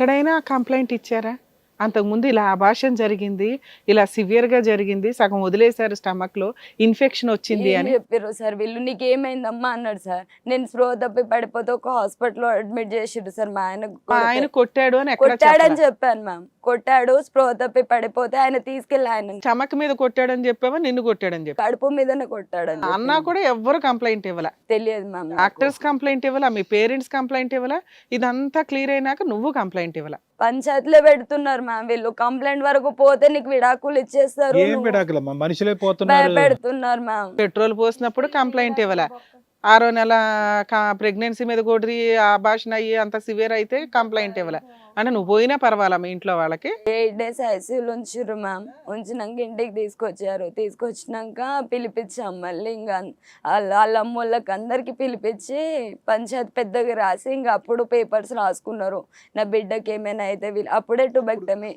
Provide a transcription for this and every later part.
ఎక్కడైనా కంప్లైంట్ ఇచ్చారా? అంతకుముందు ఇలా అభాషణ జరిగింది ఇలా సివియర్గా జరిగింది సగం వదిలేశారు స్టమక్లో ఇన్ఫెక్షన్ వచ్చింది అని. చెప్పారు సార్ వీళ్ళు? నీకు ఏమైందమ్మా అన్నాడు సార్. నేను స్ప్రో తప్పి పడిపోతే ఒక హాస్పిటల్లో అడ్మిట్ చేసిర్రు సార్ మా ఆయన ఆయన కొట్టాడు అని కొట్టాడని చెప్పాను మ్యామ్. కొట్టాడు స్ప్రో తప్పి పడిపోతే ఆయన తీసుకెళ్ళి ఆయన స్టమక్ మీద కొట్టాడని చెప్పావా నిన్ను కొట్టాడని చెప్పా కడుపు మీదనే కొట్టాడని అన్నా కూడా ఎవ్వరు కంప్లైంట్ ఇవ్వాల. తెలియదు మ్యామ్ డాక్టర్స్ కంప్లైంట్ ఇవ్వాలా మీ పేరెంట్స్ కంప్లైంట్ ఇవ్వాలా ఇదంతా క్లియర్ అయినాక నువ్వు కంప్లైంట్ ఇవ్వాలా. పంచాయతీలో పెడుతున్నారు మ్యామ్ వీళ్ళు కంప్లైంట్ వరకు పోతే నీకు విడాకులు ఇచ్చేస్తారు ఏం నువ్వు. విడాకులమ్మా మనుషులే పోతున్నారు. భయపెడుతున్నారు మ్యామ్. పెట్రోల్ పోసినప్పుడు కంప్లైంట్ ఇవ్వాల. ఆరో నెల ప్రెగ్నెన్సీ మీద కొడిరి అభాషణ అయ్యి అంత సివియర్ అయితే కంప్లైంట్ ఇవ్వాల. అంటే నువ్వు పోయినా పర్వాలా మీ ఇంట్లో వాళ్ళకి? ఎయిట్ డేస్ ఐసీయూలో ఉంచిర్రు మ్యామ్. ఉంచినాక ఇంటికి తీసుకొచ్చారు. తీసుకొచ్చినాక పిలిపించాం మళ్ళీ ఇంకా వాళ్ళ వాళ్ళ అమ్మోళ్ళకి అందరికి పిలిపించి పంచాయతీ పెద్దగా రాసి ఇంకా అప్పుడు పేపర్స్ రాసుకున్నారు. నా బిడ్డకి ఏమైనా అయితే వీళ్ళు అప్పుడే టుబెక్టమీ.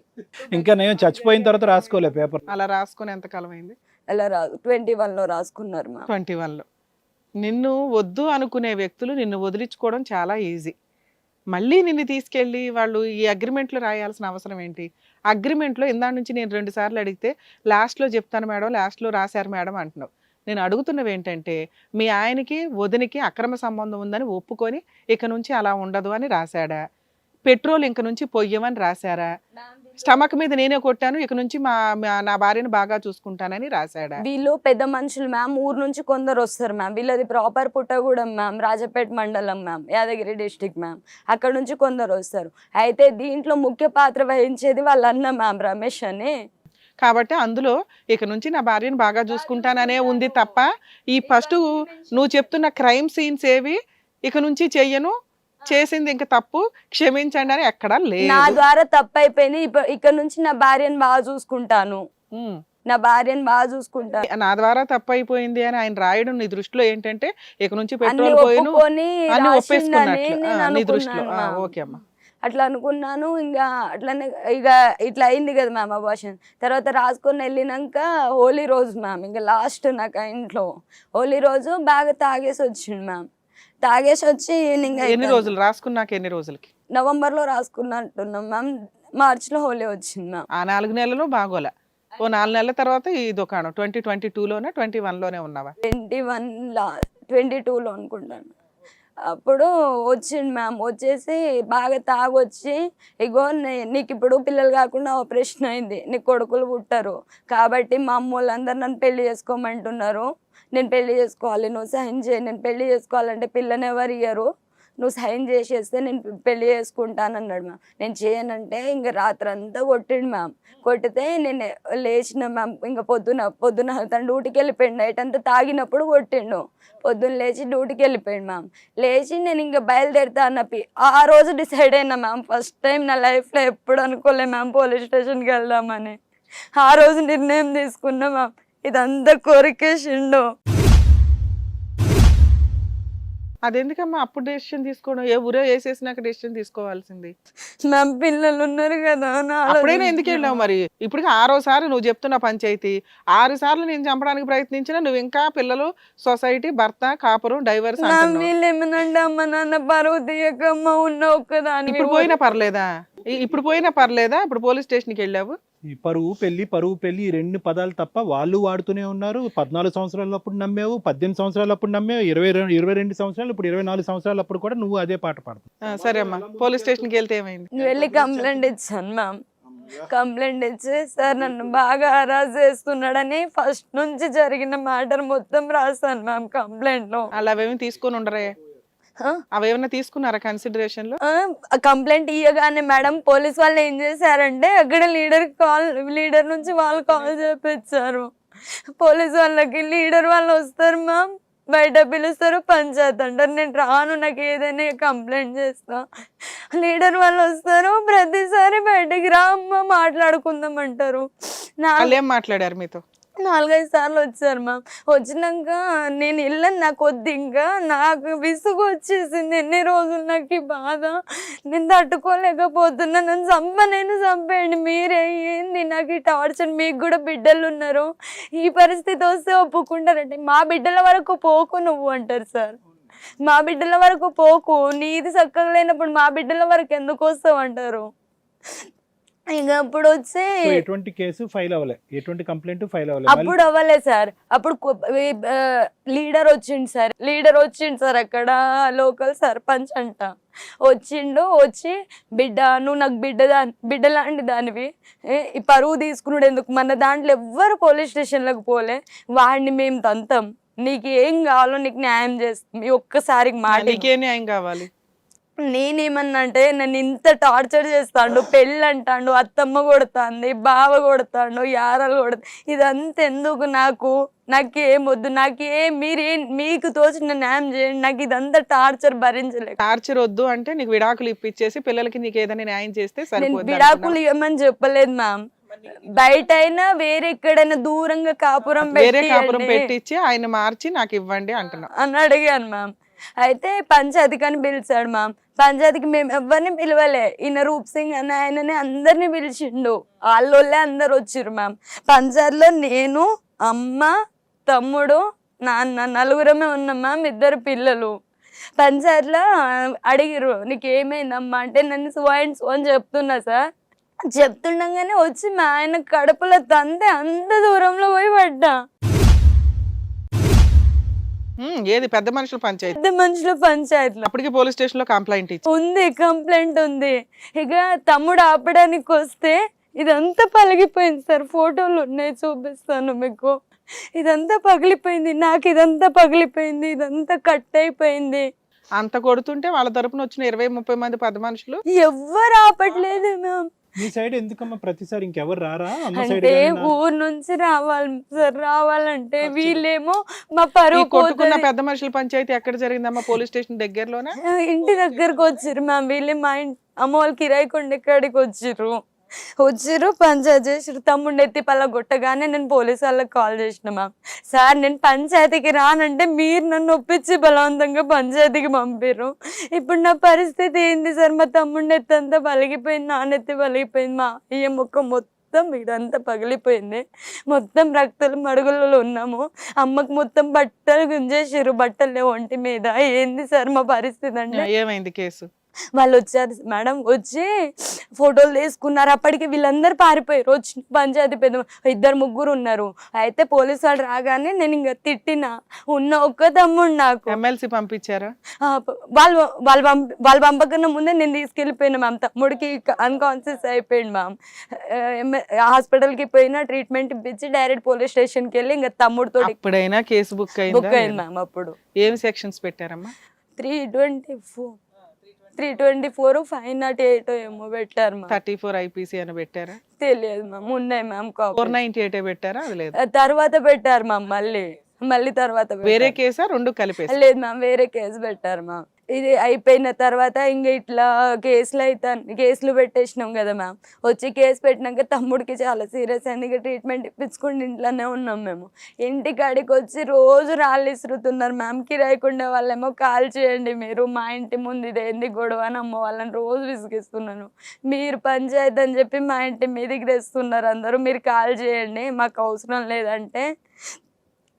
ఇంకా నేను చచ్చిపోయిన తర్వాత రాసుకోలే పేపర్. అలా రాసుకుని ఎంతకాలం అయింది? అలా రా ట్వంటీ వన్లో రాసుకున్నారు మ్యామ్. ట్వంటీ వన్లో. నిన్ను వద్దు అనుకునే వ్యక్తులు నిన్ను వదిలించుకోవడం చాలా ఈజీ. మళ్ళీ నిన్ను తీసుకెళ్ళి వాళ్ళు ఈ అగ్రిమెంట్లో రాయాల్సిన అవసరం ఏంటి? అగ్రిమెంట్లో ఇందా నుంచి నేను రెండు సార్లు అడిగితే లాస్ట్లో చెప్తాను మేడం లాస్ట్లో రాశారు మేడం అంటున్నావు. నేను అడుగుతున్నవి ఏంటంటే మీ ఆయనకి వదినికి అక్రమ సంబంధం ఉందని ఒప్పుకొని ఇక నుంచి అలా ఉండదు అని రాశాడా? పెట్రోల్ ఇంక నుంచి పొయ్యమని రాశారా? స్టమక్ మీద నేనే కొట్టాను ఇక నుంచి మా నా భార్యను బాగా చూసుకుంటానని రాశాడా? వీళ్ళు పెద్ద మనుషులు మ్యామ్ ఊరు నుంచి కొందరు వస్తారు మ్యామ్. వీళ్ళది ప్రాపర్ పుట్టగూడెం మ్యామ్ రాజపేట మండలం మ్యామ్ యాదగిరి డిస్టిక్ మ్యామ్. అక్కడ నుంచి కొందరు వస్తారు. అయితే దీంట్లో ముఖ్య పాత్ర వహించేది వాళ్ళ అన్న మ్యామ్ రమేష్ అని. కాబట్టి అందులో ఇక నుంచి నా భార్యను బాగా చూసుకుంటాననే ఉంది తప్ప ఈ ఫస్ట్ నువ్వు చెప్తున్న క్రైమ్ సీన్స్ ఏవి? ఇక నుంచి చెయ్యను చేసింది ఇంక తప్పు క్షమించండి అని ఎక్కడా నా లేదు ద్వారా తప్పు అయిపోయింది ఇక్కడ నుంచి నా భార్యను బాగా చూసుకుంటాను. నా భార్యను బాగా చూసుకుంటాను. నా ద్వారా తప్పు అయిపోయింది అని ఆయన రాయడం నీ దృష్టిలో ఏంటంటే ఇక నుంచి పెట్రోల్ పోయిను అన్ని ఒప్పేసుకున్నట్లు. నీ దృష్టిలో. ఓకే అమ్మా. అట్లా అనుకున్నాను. ఇంకా అట్లనే ఇక ఇట్లా అయింది కదా మ్యామ్ అబార్షన్. తర్వాత రాసుకొని వెళ్ళినాక హోలీ రోజు మ్యామ్ ఇంకా లాస్ట్ నాకు ఇంట్లో. హోలీ రోజు బాగా తాగేసి వచ్చిండు మ్యామ్ తాగేసి వచ్చి ఈవినింగ్ ఎన్ని రోజులు? రాసుకున్నాక ఎన్ని రోజులకి? నవంబర్లో రాసుకున్నట్టున్నాం మ్యామ్. మార్చిలో హోలీ వచ్చింది మ్యామ్. ఆ నాలుగు నెలలు బాగోలే. ఓ నాలుగు నెలల తర్వాత ఈ దుకాణం ట్వంటీ ట్వంటీ టూలోనే ట్వంటీ వన్లోనే ఉన్నావా? ట్వంటీ వన్ లా ట్వంటీ టూలో అనుకుంటాను. అప్పుడు వచ్చిండు మ్యామ్. వచ్చేసి బాగా తాగొచ్చి ఇగో నీ- నీకు ఇప్పుడు పిల్లలు కాకుండా ఆపరేషన్ అయింది. నీకు కొడుకులు పుట్టరు. కాబట్టి మా అమ్మ వాళ్ళందరూ నన్ను పెళ్ళి చేసుకోమంటున్నారు. నేను పెళ్ళి చేసుకోవాలి నువ్వు సైన్ చేయి నేను పెళ్ళి చేసుకోవాలంటే పిల్లని ఎవరు ఇయ్యరు. నువ్వు సైన్ చేసేస్తే నేను పెళ్ళి చేసుకుంటాను అన్నాడు మ్యామ్. నేను చేయనంటే ఇంక రాత్రి అంతా కొట్టిండు మ్యామ్. కొట్టితే నేను లేచిన మ్యామ్ ఇంకా పొద్దున పొద్దున తను డ్యూటీకి వెళ్ళిపోయిండు. నైట్ అంతా తాగినప్పుడు కొట్టిండు. పొద్దున్న లేచి డ్యూటీకి వెళ్ళిపోయాడు మ్యామ్. లేచి నేను ఇంకా బయలుదేరుతా అన్న ఆ రోజు డిసైడ్ అయినా మ్యామ్. ఫస్ట్ టైం నా లైఫ్లో ఎప్పుడు అనుకోలే మ్యామ్ పోలీస్ స్టేషన్కి వెళ్దామని. ఆ రోజు నిర్ణయం తీసుకున్నా మ్యామ్. ఇదంతా కోరికేసిండు. అదెందుకమ్మా అప్పుడు డెసిషన్ తీసుకోవడం? ఏ ఊరే వేసేసినాక డెసిషన్ తీసుకోవాల్సింది? మ్యామ్ పిల్లలు ఉన్నారు కదా అప్పుడైనా ఎందుకు. వెళ్ళావు మరి? ఇప్పటికి ఆరోసారి నువ్వు చెప్తున్న పంచాయతీ. ఆరు సార్లు నేను చంపడానికి ప్రయత్నించినా నువ్వు ఇంకా పిల్లలు సొసైటీ భర్త కాపురం డైవర్స్ మ్యామ్ అంటున్నావు. వీళ్ళు ఏమనంటే అమ్మ నాన్న పరువు తీయకమ్మ ఉన్న ఒక్కదాని ఇప్పుడు పోయినా పర్లేదా? ఇ- ఇప్పుడు పోయినా పర్లేదా? ఇప్పుడు పోలీస్ స్టేషన్కి వెళ్ళావు? ఈ పరువు పెళ్ళి పరువు పెళ్ళి ఈ రెండు పదాలు తప్ప వాళ్ళు వాడుతూనే ఉన్నారు. పద్నాలుగు సంవత్సరాలప్పుడు నమ్మేవు పద్దెనిమిది సంవత్సరాలప్పుడు నమ్మేవు ఇరవై రెండు ఇరవై రెండు సంవత్సరాలు ఇప్పుడు ఇరవై నాలుగు సంవత్సరాలప్పుడు కూడా నువ్వు అదే పాట పాడుతావు. ఆ, సరే అమ్మా. పోలీస్ స్టేషన్కి వెళ్తే ఏమైంది? వెళ్ళి కంప్లైంట్ ఇచ్చాను మ్యామ్. కంప్లైంట్ ఇచ్చి సార్ నన్ను బాగా హరాస్ చేస్తున్నాడని ఫస్ట్ నుంచి జరిగిన మ్యాటర్ మొత్తం రాశాను మ్యామ్ కంప్లైంట్లో అలా అవేమి తీసుకొని ఉండరే? అవేమన్నా తీసుకున్నారా కన్సిడరేషన్లో? కంప్లైంట్ ఇయ్యగానే మేడం పోలీస్ వాళ్ళు ఏం చేశారంటే అక్కడ లీడర్ కాల్ లీడర్ నుంచి వాళ్ళు కాల్ చేపించారు పోలీస్ వాళ్ళకి లీడర్ వాళ్ళు వస్తారు మ్యామ్ బయట పిలుస్తారు పంచాయత్ అంటారు నేను రాను నాకు ఏదైనా కంప్లైంట్ చేస్తా. లీడర్ వాళ్ళు వస్తారు ప్రతిసారి బయటికి రా అమ్మ మాట్లాడుకుందాం అంటారు. ఏం మాట్లాడారు మీతో? నాలుగైదు సార్లు వచ్చారు మ్యామ్. వచ్చినాక నేను వెళ్ళను నాకు వద్దు ఇంకా. నాకు విసుగు వచ్చేసింది. ఎన్ని రోజులు నాకు ఈ బాధ? నేను తట్టుకోలేకపోతున్నా. నన్ను చంప నేను చంపేయండి. మీరే ఏంది? నాకు ఈ టార్చర్ మీకు కూడా బిడ్డలు ఉన్నారు. ఈ పరిస్థితి వస్తే ఒప్పుకుంటారంటే మా బిడ్డల వరకు పోకు నువ్వు అంటారు సార్. మా బిడ్డల వరకు పోకు. నీది చక్కగా లేనప్పుడు మా బిడ్డల వరకు ఎందుకు వస్తావు అంటారు? ఇక అప్పుడు వచ్చి ఎటువంటి కేసు ఫైల్ అవ్వలే. ఎటువంటి కంప్లైంట్ ఫైల్ అవ్వలే. అప్పుడు అవ్వలే సార్. అప్పుడు లీడర్ వచ్చిండు సార్. లీడర్ వచ్చిండు సార్ అక్కడ లోకల్ సర్పంచ్ అంట. వచ్చిండు వచ్చి బిడ్డ నువ్వు నాకు బిడ్డ దాని బిడ్డ లాంటి దానివి. ఏ, ఈ పరువు తీసుకున్నాడు ఎందుకు? మన దాంట్లో ఎవ్వరు పోలీస్ స్టేషన్లకు పోలే. వాడిని మేము తంతాం. నీకు ఏం కావాలో నీకు న్యాయం చేస్తాం. ఈ ఒక్కసారికి మాట. నీకే న్యాయం కావాలి? నేనేమన్నా అంటే నన్ను ఇంత టార్చర్ చేస్తాడు పెళ్ళి అంటాడు అత్తమ్మ కొడుతుంది బావ కొడతాడు యారాలు కొడతా ఇదంతా ఎందుకు నాకు? నాకేం వద్దు నాకేం మీరేం మీకు తోచిన న్యాయం చేయండి నాకు ఇదంతా టార్చర్ భరించలేక. టార్చర్ వద్దు అంటే నీకు విడాకులు ఇప్పించేసి పిల్లలకి నీకు ఏదైనా న్యాయం చేస్తే నేను విడాకులు ఇవ్వమని చెప్పలేదు మ్యామ్. బయట అయినా వేరే ఎక్కడైనా దూరంగా కాపురం వేరే కాపురం పెట్టి పెట్టించి ఆయన మార్చి నాకు ఇవ్వండి అంటున్నా. అని అడిగాను మ్యామ్. అయితే పంచాయతీకి అని పిలిచాడు మ్యామ్. పంచాయతీకి మేము ఎవరిని పిలవలే. ఈయన రూప్ సింగ్ అని ఆయననే అందరిని పిలిచిండు. వాళ్ళోళ్ళే అందరు వచ్చిర్రు మ్యామ్. పంచాయతీలో నేను అమ్మ తమ్ముడు నాన్న నలుగురమే ఉన్నాం మ్యామ్ ఇద్దరు పిల్లలు. పంచాయతీలో అడిగిర్రు నీకు ఏమైందమ్మా అంటే నన్ను సో అండ్ సో అని చెప్తున్నా సార్. చెప్తుండగానే వచ్చి మా ఆయన కడుపులో తంతే అంత దూరంలో పోయి పడ్డా. ఏది? పెద్ద మనుషుల పంచాయతీ. పెద్ద మనుషుల పంచాయతీలో. అప్పటికి పోలీస్ స్టేషన్లో కంప్లైంట్ ఇచ్చి ఉంది కంప్లైంట్ ఉంది. ఇక తమ్ముడు ఆపడానికి వస్తే ఇదంతా పలిగిపోయింది సార్. ఫోటోలు ఉన్నాయి చూపిస్తాను మీకు. ఇదంతా పగిలిపోయింది నాకు ఇదంతా పగిలిపోయింది ఇదంతా కట్ అయిపోయింది. అంత కొడుతుంటే వాళ్ళ తరపున వచ్చిన ఇరవై ముప్పై మంది పెద్ద మనుషులు? ఎవ్వరు ఆపట్లేదు మ్యామ్. మీ సైడ్ ఎందుకమ్మా ప్రతిసారి ఇంకెవరు రారా? అంటే ఊరు నుంచి రావాలి సార్ రావాలంటే వీళ్ళేమో మా పరువు కొట్టుకున్న పెద్ద మనుషుల పంచాయతీ ఎక్కడ జరిగిందమ్మా? పోలీస్ స్టేషన్ దగ్గరలోనే? ఇంటి దగ్గరకు వచ్చిర్రు మ్యామ్. వీళ్ళు మా ఇంటి అమ్మ వాళ్ళు కిరాయి కొండ ఇక్కడికి వచ్చిర్రు. వచ్చిర్రు పంచాయతీ చేసిర్రు తమ్ముడు ఎత్తి పల్ల కొట్టగానే నేను పోలీసు వాళ్ళకి కాల్ చేసిన మ్యామ్ సార్ నేను పంచాయతీకి రానంటే మీరు నన్ను ఒప్పించి బలవంతంగా పంచాయతీకి పంపిర్రు. ఇప్పుడు నా పరిస్థితి ఏంది సార్? మా తమ్ముడు ఎత్తి అంతా పలిగిపోయింది నాన్నెత్తి పలిగిపోయింది. మా ఈ మొక్క మొత్తం ఇదంతా పగిలిపోయింది. మొత్తం రక్తాలు మడుగులలో ఉన్నాము. అమ్మకు మొత్తం బట్టలు గుంజేసిర్రు. బట్టలు ఒంటి మీద. ఏంది సార్ మా పరిస్థితి అంటే? ఏమైంది కేసు? వాళ్ళు వచ్చారు మేడం వచ్చి ఫోటోలు తీసుకున్నారు. అప్పటికి వీళ్ళందరూ పారిపోయారు. వచ్చి పంచాయతీ పెద్ద ఇద్దరు ముగ్గురు ఉన్నారు. అయితే పోలీసు వాళ్ళు రాగానే నేను ఇంకా తిట్టిన. ఉన్న ఒక్క తమ్ముడు నాకు. ఎమ్మెల్సీ పంపించారా? వాళ్ళు వాళ్ళు పంప వాళ్ళు పంపకన్నా ముందే నేను తీసుకెళ్ళిపోయినా మ్యామ్. తమ్ముడికి అన్కాన్షియస్ అయిపోయింది మ్యామ్. హాస్పిటల్కి పోయినా ట్రీట్మెంట్ ఇప్పించి డైరెక్ట్ పోలీస్ స్టేషన్కి వెళ్ళి ఇంకా తమ్ముడితో అప్పుడైనా కేసు బుక్ బుక్ అయిందా అయింది మ్యామ్ అప్పుడు. ఏం sections పెట్టారమ్మా? Three twenty four. Three twenty four five nought eight ఏమో పెట్టారు మ్యామ్ థర్టీ ఫోర్ ఐపీసీ అని పెట్టారా? తెలియదు మ్యామ్ ఉన్నాయి మ్యామ్ ఫోర్ నైన్టీ ఎయిట్ పెట్టారా? అది లేదు. తర్వాత పెట్టారు మ్యామ్ మళ్ళీ. మళ్ళీ తర్వాత వేరే. కేసా? రెండు కలిపేసి? లేదు మ్యామ్ వేరే కేసు పెట్టారు మ్యామ్ ఇది అయిపోయిన తర్వాత ఇంక ఇట్లా కేసులు అయితే కేసులు పెట్టేసినాం కదా మ్యామ్. వచ్చి కేసు పెట్టినాక తమ్ముడికి చాలా సీరియస్ అయింది ఇక ట్రీట్మెంట్ ఇప్పించుకుని ఇంట్లోనే ఉన్నాం మేము. ఇంటి కాడికి వచ్చి రోజు రాళ్ళు ఇసురుతున్నారు మ్యామ్. కిరాయికుండే వాళ్ళేమో కాల్ చేయండి మీరు మా ఇంటి ముందు ఇదేంది గొడవ అని అమ్మ వాళ్ళని రోజు విసిగిస్తున్నాను. మీరు పంచాయతీ అని చెప్పి మా ఇంటి మీదకి తెస్తున్నారు అందరూ. మీరు కాల్ చేయండి మాకు అవసరం లేదంటే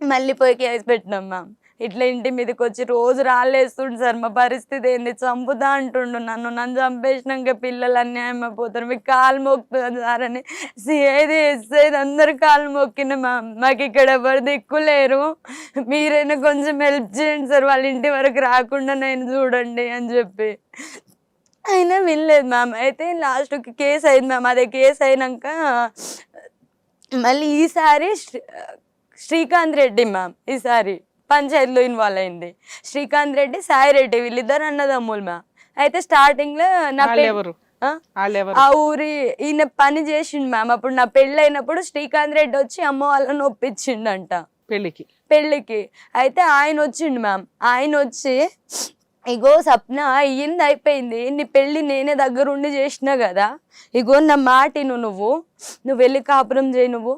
మళ్ళీ పోయి కేసు పెట్టినాం మ్యామ్. ఇట్లా ఇంటి మీదకి వచ్చి రోజు రాళ్ళేస్తుండు సార్ మా పరిస్థితి ఏంది? చంపుతా అంటుండు నన్ను. నన్ను చంపేసినాక పిల్లలు అన్యాయం అయిపోతారు. మీకు కాలు మొక్కుతుంది సార్ అని సిఐది ఎస్ఐది అందరు కాలు మొక్కిన మ్యామ్ మాకు ఇక్కడ ఎవరు దిక్కు లేరు. మీరైనా కొంచెం హెల్ప్ చేయండి సార్ వాళ్ళ ఇంటి వరకు రాకుండా నేను చూడండి అని చెప్పి. అయినా వినలేదు మ్యామ్. అయితే లాస్ట్కి కేసు అయింది మ్యామ్. అదే కేసు అయినాక మళ్ళీ ఈసారి శ్రీకాంత్ రెడ్డి మ్యామ్. ఈసారి. పంచాయతీలో ఇన్వాల్వ్ అయింది. శ్రీకాంత్ రెడ్డి సాయి రెడ్డి వీళ్ళిద్దరు అన్నదమ్ములు మ్యామ్ అయితే స్టార్టింగ్లో నా ఎవరు? ఆ? ఊరి ఈయన పని చేసిండు మ్యామ్. అప్పుడు నా పెళ్ళైనప్పుడు శ్రీకాంత్ రెడ్డి వచ్చి అమ్మ వాళ్ళని ఒప్పించిండంట. పెళ్ళికి పెళ్ళికి. అయితే ఆయన వచ్చిండు మ్యామ్. ఆయన వచ్చి ఇగో సప్న అయ్యింది అయిపోయింది. నీ పెళ్ళి నేనే దగ్గరుండి చేసిన కదా. ఇగో నా మాటిను నువ్వు. నువ్వు వెళ్ళి కాపురం చేయి నువ్వు.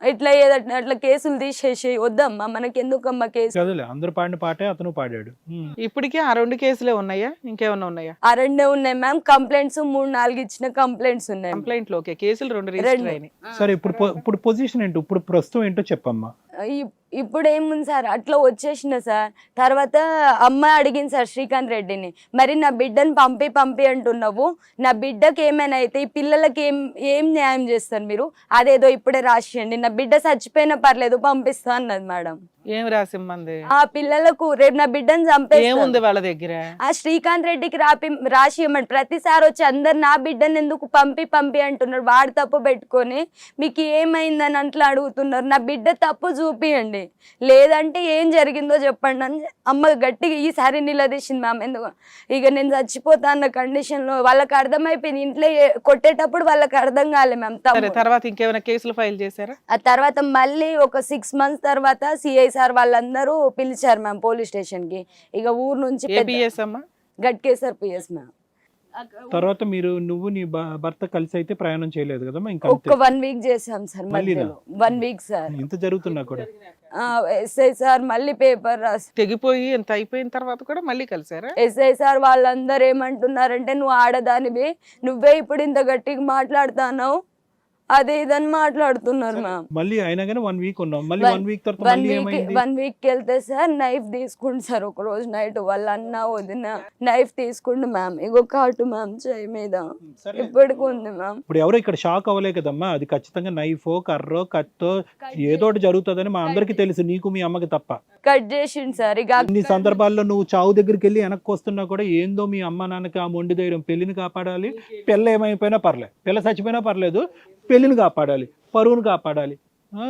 ఇట్లా ఏదట్లా అట్లా కేసులు తీసేసి వద్దమ్మా మనకి ఎందుకమ్మా కేసు? చదువులే అందరు పాడిన పాటే అతను పాడాడు. ఉమ్. ఇప్పటికే ఆ రెండు కేసులే ఉన్నాయా? ఇంకేమన్నా ఉన్నాయా? ఆ రెండే ఉన్నాయి మ్యామ్. కంప్లైంట్స్ మూడు నాలుగు ఇచ్చిన కంప్లైంట్స్ ఉన్నాయి. కంప్లైంట్లు ఓకే కేసులు రెండు రిజిస్టర్ రెండు. అయినాయి. సరే ఇప్పుడు పొ- ఇప్పుడు పొజిషన్ ఏంటో? ఇప్పుడు ప్రస్తుతం ఏంటో చెప్పమ్మా. ఈ ఇప్పుడు ఏముంది సార్? అట్లా వచ్చేసిన సార్? తర్వాత అమ్మ అడిగింది సార్ శ్రీకాంత్ రెడ్డిని మరి నా బిడ్డని పంపి పంపి అంటున్నావు. నా బిడ్డకి ఏమైనా అయితే ఈ పిల్లలకి ఏం ఏం న్యాయం చేస్తారు మీరు? అదేదో ఇప్పుడే రాసియండి. నా బిడ్డ చచ్చిపోయినా పర్లేదు పంపిస్తా అన్నది మేడం. ఏం రాసిమ్మంది? ఆ పిల్లలకు రేపు నా బిడ్డని చంపేస్తారు. ఏముంది వాళ్ళ దగ్గర? ఆ శ్రీకాంత్ రెడ్డికి రాపి రాసి ఇవ్వమండి ప్రతిసారి వచ్చి అందరు నా బిడ్డని ఎందుకు పంపి పంపి అంటున్నారు? వాడు తప్పు పెట్టుకొని మీకు ఏమైందని అట్లా అడుగుతున్నారు. నా బిడ్డ తప్పు చూపియండి. లేదంటే ఏం జరిగిందో చెప్పండి అని అమ్మ గట్టిగా ఈసారి నిలదీసింది మ్యామ్. ఎందుకు? ఇక నేను చచ్చిపోతా అన్న కండిషన్లో వాళ్ళకి అర్థమైపోయింది. ఇంట్లో కొట్టేటప్పుడు వాళ్ళకి అర్థం కాలే మ్యామ్ తర్వాత ఇంకేమైనా కేసులు ఫైల్ చేశారా? ఆ తర్వాత మళ్ళీ ఒక సిక్స్ మంత్స్ తర్వాత సిఐ సార్ వాళ్ళందరూ పిలిచారు మ్యామ్ పోలీస్ స్టేషన్కి ఇక ఊరు నుంచి గట్కేసర్ పిఎస్ మ్యామ్. తర్వాత మీరు నువ్వు నీ భ- భర్త కలిసి అయితే ప్రయాణం చేయలేదు కదమ్మా ఇంకా ఒక్క వన్ వీక్ చేసాం సార్? మధ్యలో. One week sir. ఇంత జరుగుతున్నా కూడా. ఎస్ఐ సార్ మళ్ళీ పేపర్ రాసి తెగిపోయి ఇంత అయిపోయిన తర్వాత కూడా మళ్ళీ కలిసారా? ఎస్ఐ సార్ వాళ్ళందరూ ఏమంటున్నారంటే నువ్వు ఆడదానివి. నువ్వే ఇప్పుడు ఇంత గట్టిగా మాట్లాడుతున్నావు. అదే ఇదని మాట్లాడుతున్నారు మ్యామ్ మళ్ళీ అయినా కానీ వన్ వీక్ ఉన్నాం. మళ్ళీ వన్ వీక్ తర్వాత వన్ మళ్ళీ వీక్ ఏమైంది? వన్ వీక్కి వెళ్తే సార్ నైఫ్ తీసుకుంటు సార్ ఒక రోజు నైట్ వాళ్ళ అన్న వదిన నైఫ్ తీసుకుండు మ్యామ్ ఇగో కాటు మ్యామ్ చేయి మీద. ఇప్పటికి ఉంది మ్యామ్ ఇప్పుడు ఎవరు ఇక్కడ షాక్ అవ్వలే కదమ్మా అది ఖచ్చితంగా నైఫో కర్రో కత్తో ఏదో ఒకటి జరుగుతుందని మా అందరికి తెలుసు. నీకు మీ అమ్మకి తప్ప. కట్ చేసిండు సార్. ఇక ఇన్ని సందర్భాల్లో నువ్వు చావు దగ్గరికి వెళ్ళి వెనక్కి వస్తున్నా కూడా ఏందో మీ అమ్మ నాన్నకి ఆ మొండి ధైర్యం. పెళ్ళిని కాపాడాలి. పిల్ల ఏమైపోయినా పర్లేదు పిల్ల చచ్చిపోయినా పర్లేదు. పెళ్ళిని కాపాడాలి పరువును కాపాడాలి.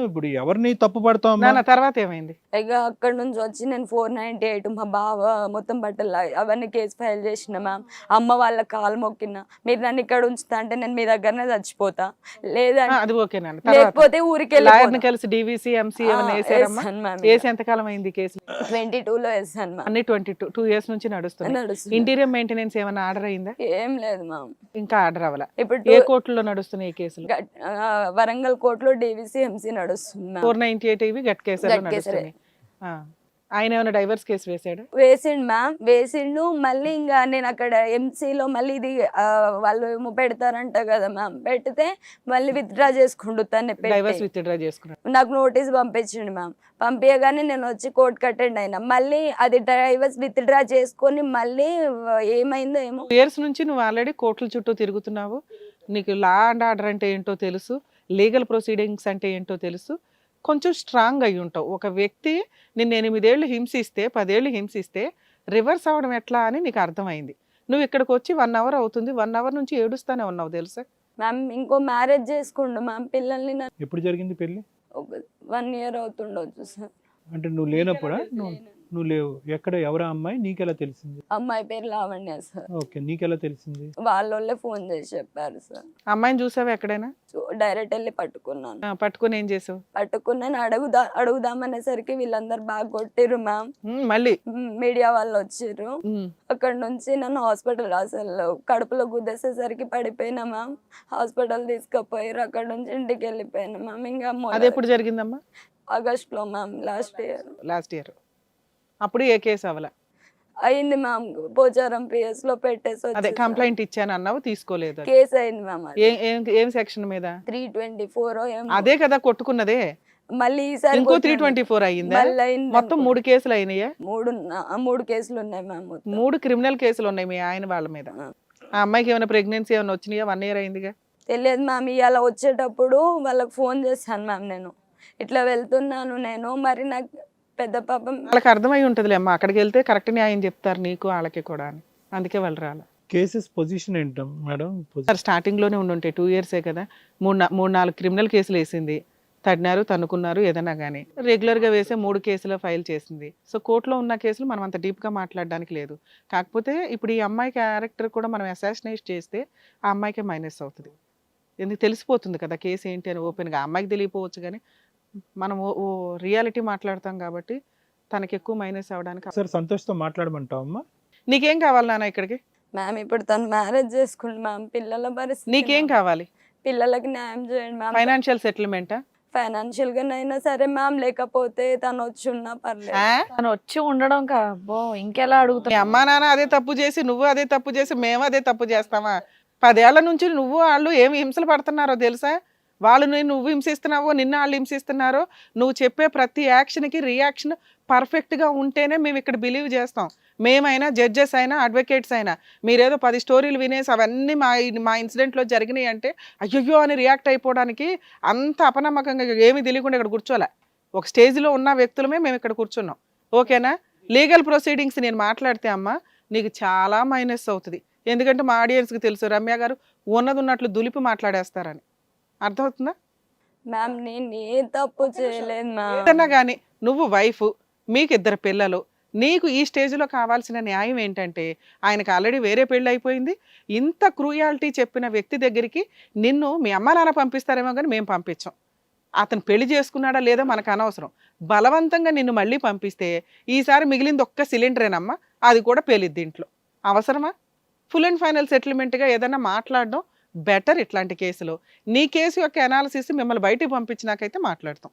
ఇప్పుడు ఎవరిని తప్పు పడతాం నాన్న తర్వాత ఏమైంది? ఇక అక్కడ నుంచి వచ్చి నేను ఫోర్ నైన్టీ ఎయిట్ మా బావ మొత్తం బట్టలు అవన్నీ కేసు ఫైల్ చేసిన మ్యామ్. అమ్మ వాళ్ళ కాలు మొక్కిన మీరు నన్ను ఇక్కడ ఉంచుతా అంటే నేను మీ దగ్గరనే చచ్చిపోతా. లేదంటే అది ఓకేనండి తర్వాత. లేకపోతే ఊరికి లాయర్ని కలిసి డివిసి ఎంసీ వేసి ఎంతకాలం అయింది కేసు? ట్వంటీ లో వేసాను మ్యామ్. అన్ని ట్వంటీ టూ టూ ఇయర్స్ నుంచి నడుస్తుంది. ఇంటీరియర్ మెయింటెనెన్స్ ఏమైనా ఆర్డర్ అయిందా? ఏం లేదు మ్యామ్. ఇంకా ఆర్డర్ అవ్వాల. ఇప్పుడు ఏ కోర్టులో నడుస్తున్నాయి ఈ కేసులు? వరంగల్ కోర్టులో డీవీసీ ఎంసీ నడుస్తుంది మ్యామ్ ఫోర్ నైన్టీ ఎయిట్ ఇవి గట్ కేసులో. ఆయన ఏమైనా డైవర్స్ కేసు వేసాడు? వేసిండు మ్యామ్ వేసిండు. మళ్ళీ ఇంకా నేను అక్కడ ఎంసీలో మళ్ళీ ఇది వాళ్ళు ఏమో పెడతారంట కదా మ్యామ్. పెడితే మళ్ళీ విత్డ్రా చేసుకుండు తను డైవర్స్ పెట్టి విత్ డ్రా చేసుకున్నాడు. నాకు నోటీస్ పంపించిండు మ్యామ్. పంపించగానే నేను వచ్చి కోర్టుకి అటెండ్ అయినా. మళ్ళీ అది డైవర్స్ విత్డ్రా చేసుకొని మళ్ళీ ఏమైందో ఏమో. ఇయర్స్ నుంచి నువ్వు ఆల్రెడీ కోర్టుల చుట్టూ తిరుగుతున్నావు. నీకు లా అండ్ ఆర్డర్ అంటే ఏంటో తెలుసు. లీగల్ ప్రొసీడింగ్స్ అంటే ఏంటో తెలుసు. కొంచెం స్ట్రాంగ్ అయి ఉంటావు. ఒక వ్యక్తి నిన్ను ఎనిమిదేళ్ళు హింసిస్తే పదేళ్ళు హింసిస్తే రివర్స్ అవ్వడం ఎట్లా అని నీకు అర్థమైంది. నువ్వు ఇక్కడికి వచ్చి వన్ అవర్ అవుతుంది. వన్ అవర్ నుంచి ఏడుస్తానే ఉన్నావు తెలుసా? మ్యామ్ ఇంకో మ్యారేజ్ చేసుకుండు. మ్యామ్ పిల్లల్ని ఎప్పుడు జరిగింది పెళ్ళి ఒక వన్ ఇయర్ అవుతుండొచ్చు సార్. అంటే నువ్వు లేనప్పుడా? నువ్వు లేవు. ఎక్కడ ఎవరా అమ్మాయి? నీకెలా తెలిసింది? అమ్మాయి పేరు లావణ్య సార్. ఓకే నీకెలా తెలిసింది? వాళ్ళోళ్ళే ఫోన్ చేసి చెప్పారు సార్. అమ్మాయిని చూసావా ఎక్కడైనా? డైరెక్ట్ వెళ్ళి పట్టుకున్నాను. ఆ, పట్టుకొని ఏం చేసావు? పట్టుకున్నాను అడుగుదా అడుగుదామనేసరికి వీళ్ళందరూ బాగా కొట్టిర్రు మ్యామ్. ఉమ్, మళ్ళీ? మీడియా వాళ్ళు వచ్చిర్రు. ఉమ్, అక్కడ నుంచి నన్ను హాస్పిటల్ అసలు కడుపులో గుద్దేసేసరికి పడిపోయినా మ్యామ్. హాస్పిటల్ తీసుకుపోయారు అక్కడ నుంచి ఇంటికి వెళ్ళిపోయాను మ్యామ్. ఇంకా అది ఎప్పుడు జరిగిందమ్మా? ఆగస్ట్లో ma'am last year. Last year. అప్పుడు ఏ కేసు అవ్వాల అయింది మ్యామ్. పోచారం పిఎస్లో పెట్టేసి అదే. కంప్లైంట్ ఇచ్చాను అన్నావు తీసుకోలేదు. కేసు అయింది మ్యామ్ ఏం సెక్షన్ మీద? త్రీ ట్వంటీ ఫోర్ అదే కదా కొట్టుకున్నదే. మళ్ళీ ఈసారి ఇంకో త్రీ. ట్వంటీ ఫోర్ అయ్యిందా? మొత్తం. మూడు కేసులు అయినాయా? మూడు మూడు కేసులు ఉన్నాయి మ్యామ్. మూడు క్రిమినల్ కేసులు ఉన్నాయి మీ ఆయన వాళ్ళ మీద. ఆ. ఆ అమ్మాయికి ఏమైనా ప్రెగ్నెన్సీ ఏమైనా వచ్చినాయా? వన్ ఇయర్ అయిందిగా? తెలియదు మ్యామ్. ఇవాళ వచ్చేటప్పుడు వాళ్ళకి ఫోన్ చేశాను మ్యామ్ నేను. ఇట్లా వెళ్తున్నాను నేను. మరి నాకు పెద్ద పాపం. వాళ్ళకి అర్థమై ఉంటుందిలే అమ్మా అక్కడికి వెళ్తే కరెక్ట్ న్యాయం చెప్తారు నీకు వాళ్ళకి కూడా అని. అందుకే వాళ్ళు రాల. కేసెస్ పొజిషన్ ఏంట మేడం? సార్ స్టార్టింగ్లోనే ఉండుంటాయి టూ ఇయర్సే కదా మూడు నా- మూడు నాలుగు క్రిమినల్ కేసులు వేసింది. తడినారు తన్నుకున్నారు ఏదైనా కానీ రెగ్యులర్గా వేసే మూడు కేసులు ఫైల్ చేసింది. సో కోర్టులో ఉన్న కేసులు మనం అంత డీప్గా మాట్లాడడానికి లేదు. కాకపోతే ఇప్పుడు ఈ అమ్మాయి క్యారెక్టర్ కూడా మనం అసాసినేట్ చేస్తే ఆ అమ్మాయికే మైనస్ అవుతుంది. ఎందుకు తెలిసిపోతుంది కదా కేసు ఏంటి అని ఓపెన్గా అమ్మాయికి తెలియపోవచ్చు కానీ మనం ఓ రియాలిటీ మాట్లాడతాం కాబట్టి తనకి ఎక్కువ మైనస్ అవ్వడానికి సార్ సంతోష్తో మాట్లాడమంటావు అమ్మా నీకేం కావాలి నాన్న ఇక్కడికి? మ్యామ్ ఇప్పుడు తను మ్యారేజ్ చేసుకుంది మ్యామ్ పిల్లల పరిస్థితి నీకేం మ్యామ్. కావాలి? పిల్లలకి న్యాయం చేయండి మ్యామ్. ఫైనాన్షియల్ సెటిల్మెంటా? ఫైనాన్షియల్ గానైనా సరే మ్యామ్ లేకపోతే తను వచ్చి ఉన్నా పర్లేదు. తను వచ్చి ఉండడం కా? అబ్బో ఇంకెలా మీ అమ్మా నాన్న అదే తప్పు చేసి నువ్వు అదే తప్పు చేసి మేము అదే తప్పు చేస్తామా? పదేళ్ళ నుంచి నువ్వు వాళ్ళు ఏమి హింసలు పడుతున్నారో తెలుసా? వాళ్ళు నేను నువ్వు హింసిస్తున్నావో నిన్న వాళ్ళు హింసిస్తున్నారో నువ్వు చెప్పే ప్రతి యాక్షన్కి రియాక్షన్ పర్ఫెక్ట్గా ఉంటేనే మేము ఇక్కడ బిలీవ్ చేస్తాం. మేమైనా జడ్జెస్ అయినా అడ్వకేట్స్ అయినా మీరేదో పది స్టోరీలు వినేసి అవన్నీ మా మా ఇన్సిడెంట్లో జరిగినాయి అంటే అయ్యయ్యో అని రియాక్ట్ అయిపోవడానికి అంత అపనమ్మకంగా ఏమీ తెలియకుండా ఇక్కడ కూర్చోలే. ఒక స్టేజ్లో ఉన్న వ్యక్తులమే మేము ఇక్కడ కూర్చున్నాం. ఓకేనా? లీగల్ ప్రొసీడింగ్స్ నేను మాట్లాడితే అమ్మ నీకు చాలా మైనస్ అవుతుంది. ఎందుకంటే మా ఆడియన్స్కి తెలుసు రమ్య గారు ఉన్నది ఉన్నట్లు దులిపి మాట్లాడేస్తారని. అర్థమవుతుందా? మ్యామ్ నేను ఏ తప్పు చేయలేదు మ్యామ్. ఏదన్నా కానీ నువ్వు వైఫ్ మీకు ఇద్దరు పిల్లలు నీకు ఈ స్టేజ్లో కావాల్సిన న్యాయం ఏంటంటే ఆయనకు ఆల్రెడీ వేరే పెళ్ళి అయిపోయింది. ఇంత క్రూయాలిటీ చెప్పిన వ్యక్తి దగ్గరికి నిన్ను మీ అమ్మ నాన్న పంపిస్తారేమో కానీ మేము పంపించాం. అతను పెళ్ళి చేసుకున్నాడా లేదో మనకు అనవసరం. బలవంతంగా నిన్ను మళ్ళీ పంపిస్తే ఈసారి మిగిలింది ఒక్క సిలిండరేనమ్మా అది కూడా పేలిద్ది ఇంట్లో. అవసరమా? ఫుల్ అండ్ ఫైనల్ సెటిల్మెంట్గా ఏదైనా మాట్లాడడం బెటర్ ఇట్లాంటి కేసులో. నీ కేసు యొక్క అనాలిసిస్ మిమ్మల్ని బయటికి పంపించినాకైతే మాట్లాడతాం.